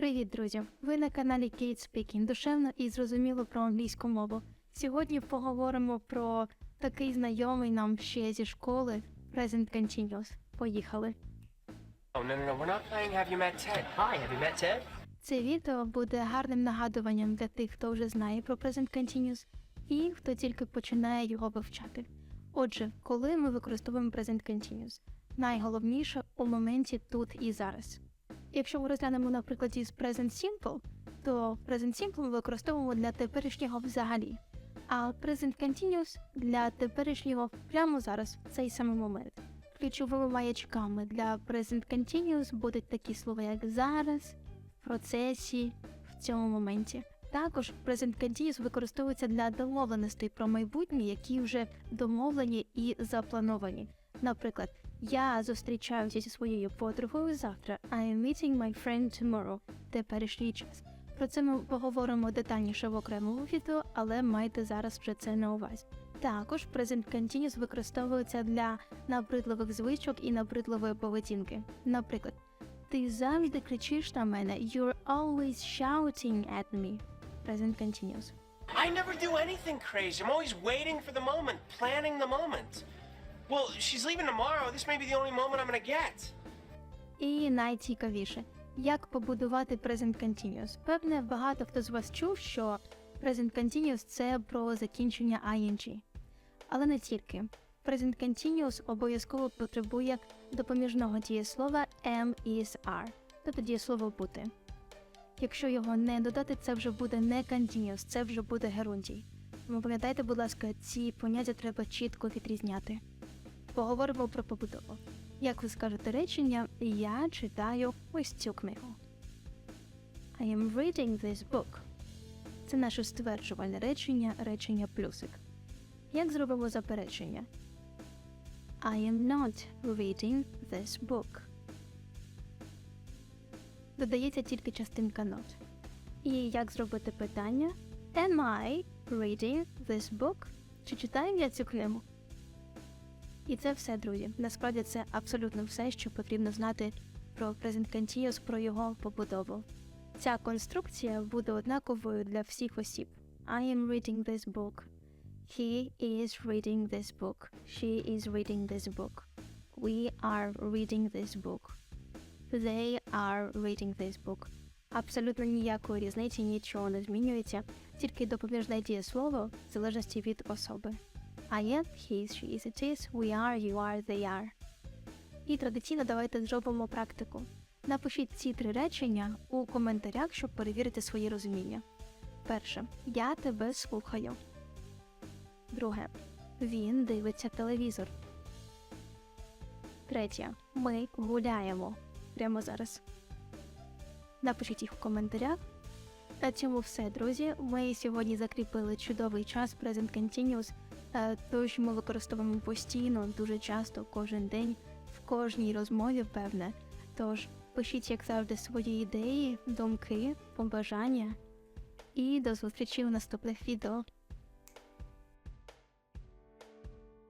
Привіт, друзі! Ви на каналі Kate Speaking, душевно і зрозуміло про англійську мову. Сьогодні поговоримо про такий знайомий нам ще зі школи Present Continuous. Поїхали! Oh, no, no, no, we're not playing Have You Met Ted. Hi, have you met Ted? Це відео буде гарним нагадуванням для тих, хто вже знає про Present Continuous і хто тільки починає його вивчати. Отже, коли ми використовуємо Present Continuous? Найголовніше у моменті тут і зараз. Якщо ми розглянемо на прикладі з Present Simple, то Present Simple ми використовуємо для теперішнього взагалі, а Present Continuous для теперішнього прямо зараз, в цей самий момент. Ключовими маячками для Present Continuous будуть такі слова, як зараз, в процесі, в цьому моменті. Також Present Continuous використовується для домовленостей про майбутнє, які вже домовлені і заплановані. Наприклад, я зустрічаюся зі своєю подругою завтра. I am meeting my friend tomorrow. Теперішній час. Про це ми поговоримо детальніше в окремому відео, але майте зараз вже це на увазі. Також Present Continuous використовується для набридливих звичок і набридливої поведінки. Наприклад, ти завжди кричиш на мене You're always shouting at me. Present Continuous. I never do anything crazy. I'm always waiting for the moment, planning the moment. Well, she's leaving tomorrow. This may be the only moment I'm gonna get. І найцікавіше, як побудувати Present Continuous. Певне, багато хто з вас чув, що Present Continuous – це про закінчення ING. Але не тільки. Present Continuous обов'язково потребує допоміжного дієслова am is are, тобто дієслово бути. Якщо його не додати, це вже буде не continuous, це вже буде герундій. Тому пам'ятайте, будь ласка, ці поняття треба чітко відрізняти. Поговоримо про побудову. Як ви скажете речення, я читаю ось цю книгу. I am reading this book. Це наше стверджувальне речення, речення плюсик. Як зробимо заперечення? I am not reading this book. Додається тільки частинка not. І як зробити питання? Am I reading this book? Чи читаю я цю книгу? І це все, друзі. Насправді це абсолютно все, що потрібно знати про Present Continuous, про його побудову. Ця конструкція буде однаковою для всіх осіб. I am reading this book. He is reading this book. She is reading this book. We are reading this book. They are reading this book. Абсолютно ніякої різниці нічого не змінюється, тільки допоміжне дієслово в залежності від особи. I am, he is, she is, it is, we are, you are, they are. І традиційно давайте зробимо практику. Напишіть ці три речення у коментарях, щоб перевірити свої розуміння. Перше. Я тебе слухаю. Друге. Він дивиться телевізор. Третє. Ми гуляємо. Прямо зараз. Напишіть їх у коментарях. На цьому все, друзі. Ми сьогодні закріпили чудовий час Present Continuous, е, що ми використовуємо постійно, дуже часто, кожен день, в кожній розмові, певне. Тож пишіть, як завжди, свої ідеї, думки, побажання. І до зустрічі у наступних відео.